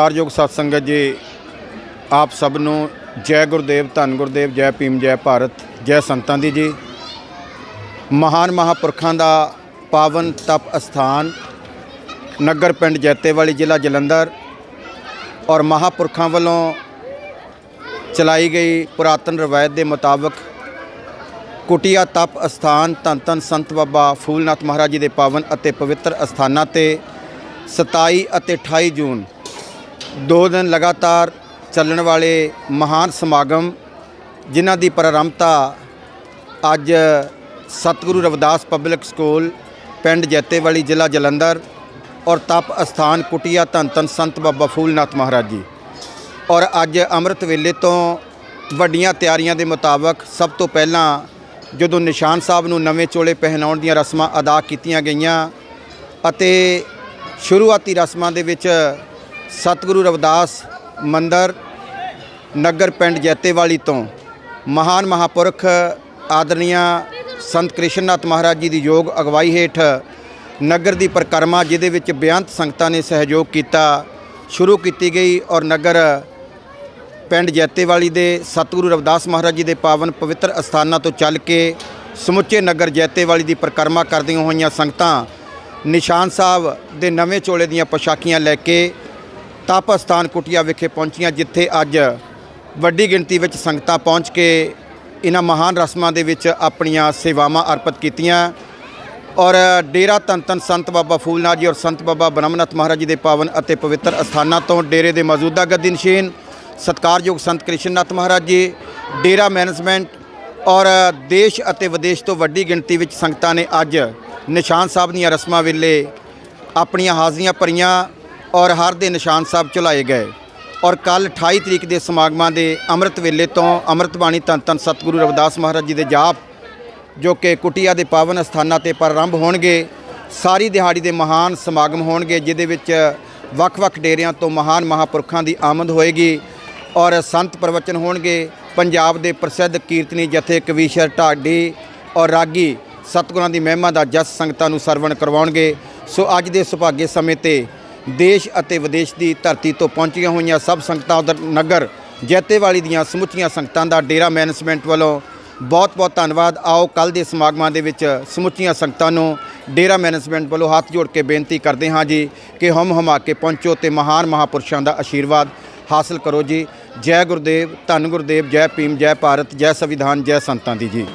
ਸਤਿਕਾਰਯੋਗ ਸਤਸੰਗਤ ਜੀ, ਆਪ ਸਭ ਨੂੰ ਜੈ ਗੁਰਦੇਵ, ਧੰਨ ਗੁਰਦੇਵ, ਜੈ ਭੀਮ, ਜੈ ਭਾਰਤ, ਜੈ ਸੰਤਾਂ ਦੀ ਜੀ। ਮਹਾਨ ਮਹਾਪੁਰਖਾਂ ਦਾ ਪਾਵਨ ਤਪ ਅਸਥਾਨ ਨਗਰ ਪਿੰਡ ਜੈਤੇਵਾਲੀ ਜ਼ਿਲ੍ਹਾ ਜਲੰਧਰ ਔਰ ਮਹਾਪੁਰਖਾਂ ਵੱਲੋਂ ਚਲਾਈ ਗਈ ਪੁਰਾਤਨ ਰਵਾਇਤ ਦੇ ਮੁਤਾਬਕ ਕੁਟੀਆ ਤਪ ਅਸਥਾਨ ਧੰਨ ਧੰਨ ਸੰਤ ਬਾਬਾ ਫੂਲਨਾਥ ਮਹਾਰਾਜ ਜੀ ਦੇ ਪਾਵਨ ਅਤੇ ਪਵਿੱਤਰ ਅਸਥਾਨਾਂ ਤੇ 27 ਅਤੇ 28 ਜੂਨ ਦੋ ਦਿਨ ਲਗਾਤਾਰ ਚੱਲਣ ਵਾਲੇ ਮਹਾਨ ਸਮਾਗਮ, ਜਿਨ੍ਹਾਂ ਦੀ ਪ੍ਰਾਰੰਭਤਾ ਅੱਜ ਸਤਿਗੁਰੂ ਰਵਿਦਾਸ ਪਬਲਿਕ ਸਕੂਲ, ਪਿੰਡ ਜੈਤੇਵਾਲੀ, ਜ਼ਿਲ੍ਹਾ ਜਲੰਧਰ ਔਰ ਤਪ ਅਸਥਾਨ ਕੁਟੀਆ ਧੰਨ ਧੰਨ ਸੰਤ ਬਾਬਾ ਫੂਲਨਾਥ ਮਹਾਰਾਜ ਜੀ। ਔਰ ਅੱਜ ਅੰਮ੍ਰਿਤ ਵੇਲੇ ਤੋਂ ਵੱਡੀਆਂ ਤਿਆਰੀਆਂ ਦੇ ਮੁਤਾਬਕ ਸਭ ਤੋਂ ਪਹਿਲਾਂ ਜਦੋਂ ਨਿਸ਼ਾਨ ਸਾਹਿਬ ਨੂੰ ਨਵੇਂ ਚੋਲੇ ਪਹਿਨਾਉਣ ਦੀਆਂ ਰਸਮਾਂ ਅਦਾ ਕੀਤੀਆਂ ਗਈਆਂ ਅਤੇ ਸ਼ੁਰੂਆਤੀ ਰਸਮਾਂ ਦੇ ਵਿੱਚ ਸਤਿਗੁਰੂ ਰਵਿਦਾਸ ਮੰਦਰ ਨਗਰ ਪਿੰਡ ਜੈਤੇਵਾਲੀ ਤੋਂ ਮਹਾਨ ਮਹਾਪੁਰਖ ਆਦਰਣੀਆ ਸੰਤ ਕ੍ਰਿਸ਼ਨਨਾਥ ਮਹਾਰਾਜ ਜੀ ਦੀ ਯੋਗ ਅਗਵਾਈ ਹੇਠ ਨਗਰ ਦੀ ਪਰਿਕਰਮਾ ਜਿਹਦੇ ਵਿੱਚ ਬੇਅੰਤ ਸੰਗਤਾਂ ਨੇ ਸਹਿਯੋਗ ਕੀਤਾ, ਸ਼ੁਰੂ ਕੀਤੀ ਗਈ ਔਰ ਨਗਰ ਪਿੰਡ ਜੈਤੇਵਾਲੀ ਦੇ ਸਤਿਗੁਰੂ ਰਵਿਦਾਸ ਮਹਾਰਾਜ ਜੀ ਦੇ ਪਾਵਨ ਪਵਿੱਤਰ ਅਸਥਾਨਾਂ ਤੋਂ ਚੱਲ ਕੇ ਸਮੁੱਚੇ ਨਗਰ ਜੈਤੇਵਾਲੀ ਦੀ ਪਰਿਕਰਮਾ ਕਰਦੀਆਂ ਹੋਈਆਂ ਸੰਗਤਾਂ ਨਿਸ਼ਾਨ ਸਾਹਿਬ ਦੇ ਨਵੇਂ ਚੋਲੇ ਦੀਆਂ ਪੋਸ਼ਾਕੀਆਂ ਲੈ ਕੇ ਤਪ ਅਸਥਾਨ ਕੁਟੀਆ ਵਿਖੇ ਪਹੁੰਚੀਆਂ, ਜਿੱਥੇ ਅੱਜ ਵੱਡੀ ਗਿਣਤੀ ਵਿੱਚ ਸੰਗਤਾਂ ਪਹੁੰਚ ਕੇ ਇਹਨਾਂ ਮਹਾਨ ਰਸਮਾਂ ਦੇ ਵਿੱਚ ਆਪਣੀਆਂ ਸੇਵਾਵਾਂ ਅਰਪਿਤ ਕੀਤੀਆਂ। ਔਰ ਡੇਰਾ ਧੰਨ ਧੰਨ ਸੰਤ ਬਾਬਾ ਫੂਲਨਾਥ ਜੀ ਔਰ ਸੰਤ ਬਾਬਾ ਬ੍ਰਹਮਨਾਥ ਮਹਾਰਾਜ ਜੀ ਦੇ ਪਾਵਨ ਅਤੇ ਪਵਿੱਤਰ ਅਸਥਾਨਾਂ ਤੋਂ ਡੇਰੇ ਦੇ ਮੌਜੂਦਾ ਗੱਦੀ ਨਸ਼ੀਨ, ਸਤਿਕਾਰਯੋਗ ਸੰਤ ਕ੍ਰਿਸ਼ਨਨਾਥ ਮਹਾਰਾਜ ਜੀ, ਡੇਰਾ ਮੈਨੇਜਮੈਂਟ ਔਰ ਦੇਸ਼ ਅਤੇ ਵਿਦੇਸ਼ ਤੋਂ ਵੱਡੀ ਗਿਣਤੀ ਵਿੱਚ ਸੰਗਤਾਂ ਨੇ ਅੱਜ ਨਿਸ਼ਾਨ ਸਾਹਿਬ ਦੀਆਂ ਰਸਮਾਂ ਵੇਲੇ ਆਪਣੀਆਂ ਹਾਜ਼ਰੀਆਂ ਭਰੀਆਂ। ਔਰ ਹਰ ਦੇ ਨਿਸ਼ਾਨ ਸਾਹਿਬ ਚੁਲਾਏ ਗਏ। ਔਰ ਕੱਲ 28 ਤਰੀਕ ਦੇ ਸਮਾਗਮਾਂ ਦੇ ਅੰਮ੍ਰਿਤ ਵੇਲੇ ਤੋਂ ਅੰਮ੍ਰਿਤ ਬਾਣੀ ਧੰਨ ਧੰਨ ਸਤਿਗੁਰੂ ਰਵਿਦਾਸ ਮਹਾਰਾਜ ਜੀ ਦੇ ਜਾਪ, ਜੋ ਕਿ ਕੁਟੀਆ ਦੇ ਪਾਵਨ ਸਥਾਨਾਂ ਤੇ ਪ੍ਰਾਰੰਭ ਹੋਣਗੇ, ਸਾਰੀ ਦਿਹਾੜੀ ਦੇ ਮਹਾਨ ਸਮਾਗਮ ਹੋਣਗੇ, ਜਿਹਦੇ ਵਿੱਚ ਵੱਖ-ਵੱਖ ਡੇਰਿਆਂ ਤੋਂ ਮਹਾਨ ਮਹਾਪੁਰਖਾਂ ਦੀ ਆਮਦ ਹੋਏਗੀ। ਔਰ ਸੰਤ ਪ੍ਰਵਚਨ ਹੋਣਗੇ, ਪੰਜਾਬ ਦੇ ਪ੍ਰਸਿੱਧ ਕੀਰਤਨੀ ਜਥੇ ਕਵੀਸ਼ਰ ਢਾਡੀ ਔਰ ਰਾਗੀ ਸਤਿਗੁਰਾਂ ਦੀ ਮਹਿਮਾ ਦਾ ਜਸ ਸੰਗਤਾਂ ਨੂੰ ਸਰਵਣ ਕਰਵਾਉਣਗੇ। ਸੋ ਅੱਜ ਦੇ ਸੁਭਾਗੇ ਸਮੇਂ ਤੇ ਦੇਸ਼ ਅਤੇ ਵਿਦੇਸ਼ ਦੀ ਧਰਤੀ ਤੋਂ ਪਹੁੰਚੀਆਂ ਹੋਈਆਂ ਸਭ ਸੰਗਤਾਂ ਉਧਰ ਨਗਰ ਜੈਤੇਵਾਲੀ ਦੀਆਂ ਸਮੁੱਚੀਆਂ ਸੰਗਤਾਂ ਦਾ ਡੇਰਾ ਮੈਨੇਜਮੈਂਟ ਵੱਲੋਂ ਬਹੁਤ-ਬਹੁਤ ਧੰਨਵਾਦ। ਆਓ ਕੱਲ ਦੇ ਸਮਾਗਮਾਂ ਦੇ ਵਿੱਚ ਸਮੁੱਚੀਆਂ ਸੰਗਤਾਂ ਨੂੰ ਡੇਰਾ ਮੈਨੇਜਮੈਂਟ ਵੱਲੋਂ ਹੱਥ ਜੋੜ ਕੇ ਬੇਨਤੀ ਕਰਦੇ ਹਾਂ ਜੀ ਕਿ ਹਮ ਹਮਾ ਕੇ ਪਹੁੰਚੋ ਤੇ ਮਹਾਨ ਮਹਾਪੁਰਸ਼ਾਂ ਦਾ ਆਸ਼ੀਰਵਾਦ ਹਾਸਲ ਕਰੋ ਜੀ। ਜੈ ਗੁਰਦੇਵ, ਧੰਨ ਗੁਰਦੇਵ, ਜੈ ਭੀਮ, ਜੈ ਭਾਰਤ, ਜੈ ਸੰਵਿਧਾਨ, ਜੈ ਸੰਤਾਂ ਦੀ ਜੀ।